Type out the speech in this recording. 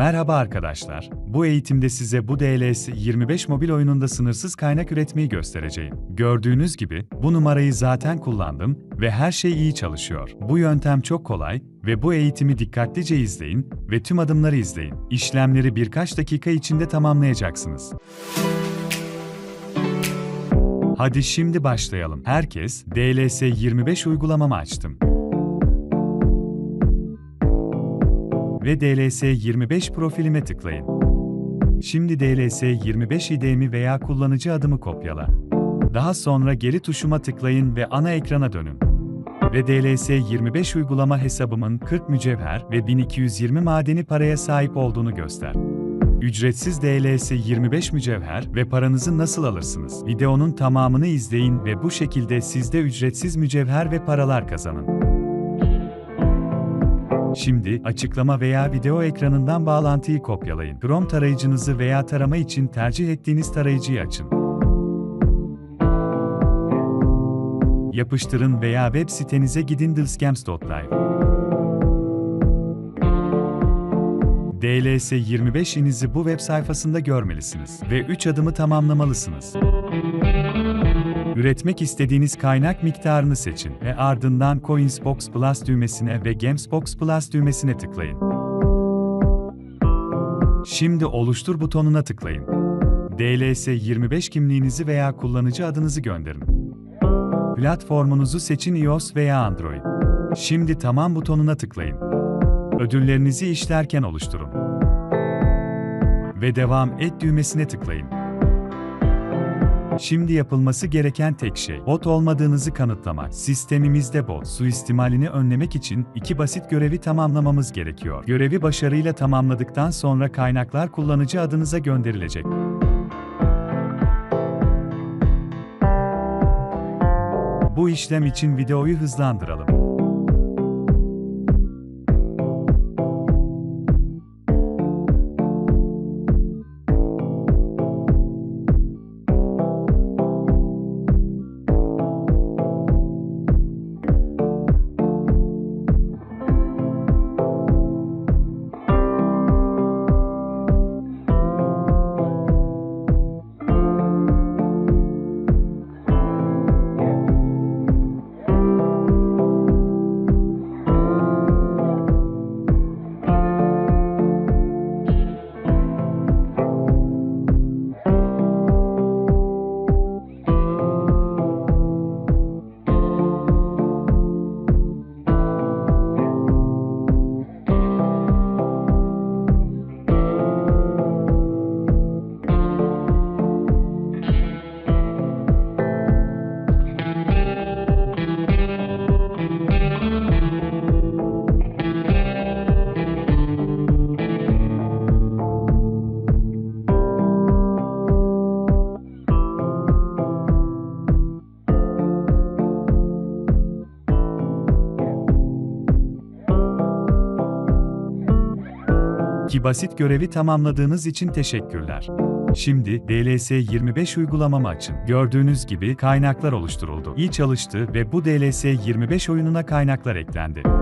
Merhaba arkadaşlar. Bu eğitimde size bu DLS 25 mobil oyununda sınırsız kaynak üretmeyi göstereceğim. Gördüğünüz gibi bu numarayı zaten kullandım ve her şey iyi çalışıyor. Bu yöntem çok kolay ve bu eğitimi dikkatlice izleyin ve tüm adımları izleyin. İşlemleri birkaç dakika içinde tamamlayacaksınız. Hadi şimdi başlayalım. Herkes DLS 25 uygulamamı açtım. Ve DLS 25 profilime tıklayın. Şimdi DLS 25 ID'mi veya kullanıcı adımı kopyala. Daha sonra geri tuşuma tıklayın ve ana ekrana dönün. Ve DLS 25 uygulama hesabımın 40 mücevher ve 1220 madeni paraya sahip olduğunu göster. Ücretsiz DLS 25 mücevher ve paranızı nasıl alırsınız? Videonun tamamını izleyin ve bu şekilde siz de ücretsiz mücevher ve paralar kazanın. Şimdi açıklama veya video ekranından bağlantıyı kopyalayın. Chrome tarayıcınızı veya tarama için tercih ettiğiniz tarayıcıyı açın. Yapıştırın veya web sitenize gidin dlscams.live. DLS 25'inizi bu web sayfasında görmelisiniz ve 3 adımı tamamlamalısınız. Üretmek istediğiniz kaynak miktarını seçin ve ardından Coinsbox Plus düğmesine ve Gamesbox Plus düğmesine tıklayın. Şimdi oluştur butonuna tıklayın. DLS 25 kimliğinizi veya kullanıcı adınızı gönderin. Platformunuzu seçin iOS veya Android. Şimdi tamam butonuna tıklayın. Ödüllerinizi işlerken oluşturun. Ve devam et düğmesine tıklayın. Şimdi yapılması gereken tek şey, bot olmadığınızı kanıtlamak. Sistemimizde bot suistimalini önlemek için iki basit görevi tamamlamamız gerekiyor. Görevi başarıyla tamamladıktan sonra kaynaklar kullanıcı adınıza gönderilecek. Bu işlem için videoyu hızlandıralım. Ki basit görevi tamamladığınız için teşekkürler. Şimdi DLS 25 uygulamamı açın. Gördüğünüz gibi kaynaklar oluşturuldu. İyi çalıştı ve bu DLS 25 oyununa kaynaklar eklendi.